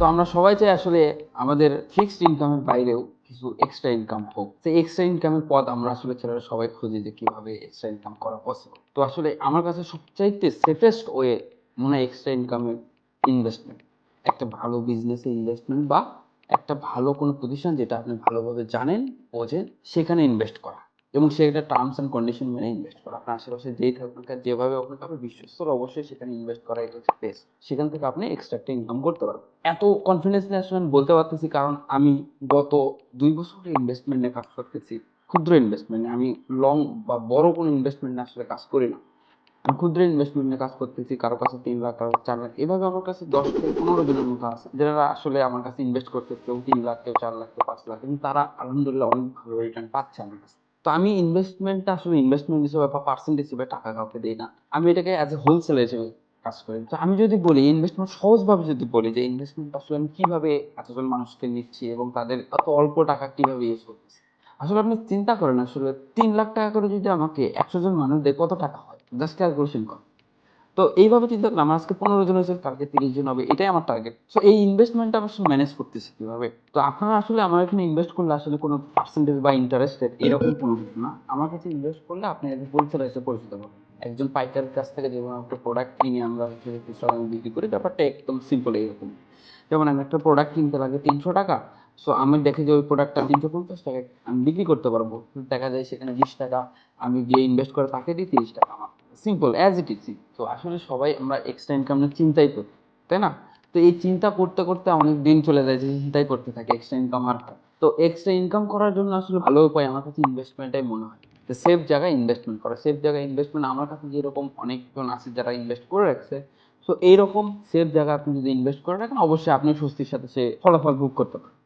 তো আমরা সবাই চাই আসলে আমাদের ফিক্সড ইনকামের বাইরেও কিছু এক্সট্রা ইনকাম হোক। তো এক্সট্রা ইনকামের পথ আমরা আসলে ছেলেরা সবাই খুঁজি যে কীভাবে এক্সট্রা ইনকাম করা পসিবল তো আসলে আমার কাছে সবচাইতে সেফেস্ট ওয়ে মনে হয় এক্সট্রা ইনকামের ইনভেস্টমেন্ট একটা ভালো বিজনেসে ইনভেস্টমেন্ট বা একটা ভালো কোনো প্রতিষ্ঠান যেটা আপনি ভালোভাবে জানেন, বোঝেন, সেখানে ইনভেস্ট করা। এবং সেটা টার্মস অ্যান্ড কন্ডিশন মেনে ইনভেস্ট করা। আপনার আশেপাশে যেই থাকুন যেভাবে আপনাকে আপনি বিশ্বস্ত হলে অবশ্যই সেখানে ইনভেস্ট করা এটা বেস্ট সেখান থেকে আপনি এক্সট্রা একটা ইনকাম করতে পারবেন। এত কনফিডেন্সলি আসলে আমি বলতে পারতেছি, কারণ আমি গত দুই বছর ইনভেস্টমেন্ট নিয়ে কাজ করতেছি, ক্ষুদ্র ইনভেস্টমেন্ট আমি লং বা বড় কোনো ইনভেস্টমেন্ট নিয়ে আসলে কাজ করি না। আমি ক্ষুদ্র ইনভেস্টমেন্ট নিয়ে কাজ করতেছি, কারও কাছে তিন লাখ, কারও চার লাখ। এভাবে আমার কাছে দশ থেকে পনেরো জনের মতো আছে, যারা আসলে আমার কাছে ইনভেস্ট করতে, কেউ তিন লাখ, কেউ চার লাখ, কেউ পাঁচ লাখ। কিন্তু তারা আলহামদুলিল্লাহ অনেক ভালো রিটার্ন পাচ্ছে আমার কাছে। তো আমি ইনভেস্টমেন্টটা আসলে ইনভেস্টমেন্ট হিসেবে বা পার্সেন্ট হিসেবে টাকা কাউকে দিই না। আমি এটাকে অ্যাজ এ হোলসেল হিসেবে কাজ করি। তো আমি যদি বলি ইনভেস্টমেন্ট সহজভাবে যদি বলি যে ইনভেস্টমেন্ট আসলে আমি কীভাবে এতজন মানুষকে নিচ্ছি এবং তাদের এত অল্প টাকা কীভাবে ইউজ করতেছি? আসলে আপনি চিন্তা করেন, আসলে তিন লাখ টাকা করে যদি আমাকে একশো জন মানুষ দেয়, কত টাকা হয়? জাস্ট ক্যালকুলেশন কর তো এইভাবে চিন্তা করলে আমার আজকে পনেরো জন হয়েছে টার্গেট তিরিশ জন হবে, এটাই আমার টার্গেট সো এই ইনভেস্টমেন্টটা আমি আসলে ম্যানেজ করতেছি কীভাবে? তো আপনারা আসলে আমার এখানে ইনভেস্ট করলে আসলে কোনো পার্সেন্টেজ বা ইন্টারেস্টেড এরকম কোনো কিছু না। আমার কাছে ইনভেস্ট করলে আপনি একজন হোলসেলার হিসেবে পরিচিত হবেন। একজন পাইকারের কাছ থেকে যেমন একটা প্রোডাক্ট কিনে আমরা বিক্রি করি, ব্যাপারটা একদম সিম্পল এইরকম। যেমন আমি একটা প্রোডাক্ট কিনতে লাগে তিনশো টাকা সো আমি দেখি যে ওই প্রোডাক্টটা তিনশো পঞ্চাশ টাকায় আমি বিক্রি করতে পারব। দেখা যায় সেখানে বিশ টাকা, আমি গিয়ে ইনভেস্ট করে তাকে দিই তিরিশ টাকা আমার। সিম্পল অ্যাজ ইট ইজ তো আসলে সবাই, আমরা এক্সট্রা ইনকাম নিয়ে চিন্তাই করি তাই না? তো এই চিন্তা করতে করতে অনেক দিন চলে যায় যে চিন্তাই করতে থাকে এক্সট্রা ইনকাম আর। তো এক্সট্রা ইনকাম করার জন্য আসলে ভালো উপায় আমার কাছে ইনভেস্টমেন্টটাই মনে হয়। তো সেফ জায়গায় ইনভেস্টমেন্ট করা। সেফ জায়গায় ইনভেস্টমেন্ট আমার কাছে যেরকম অনেকজন আছে যারা ইনভেস্ট করে রাখছে সো এইরকম সেফ জায়গা আপনি যদি ইনভেস্ট করে রাখেন, অবশ্যই আপনি স্বস্তির সাথে সে ফলাফল ভোগ করতে পারেন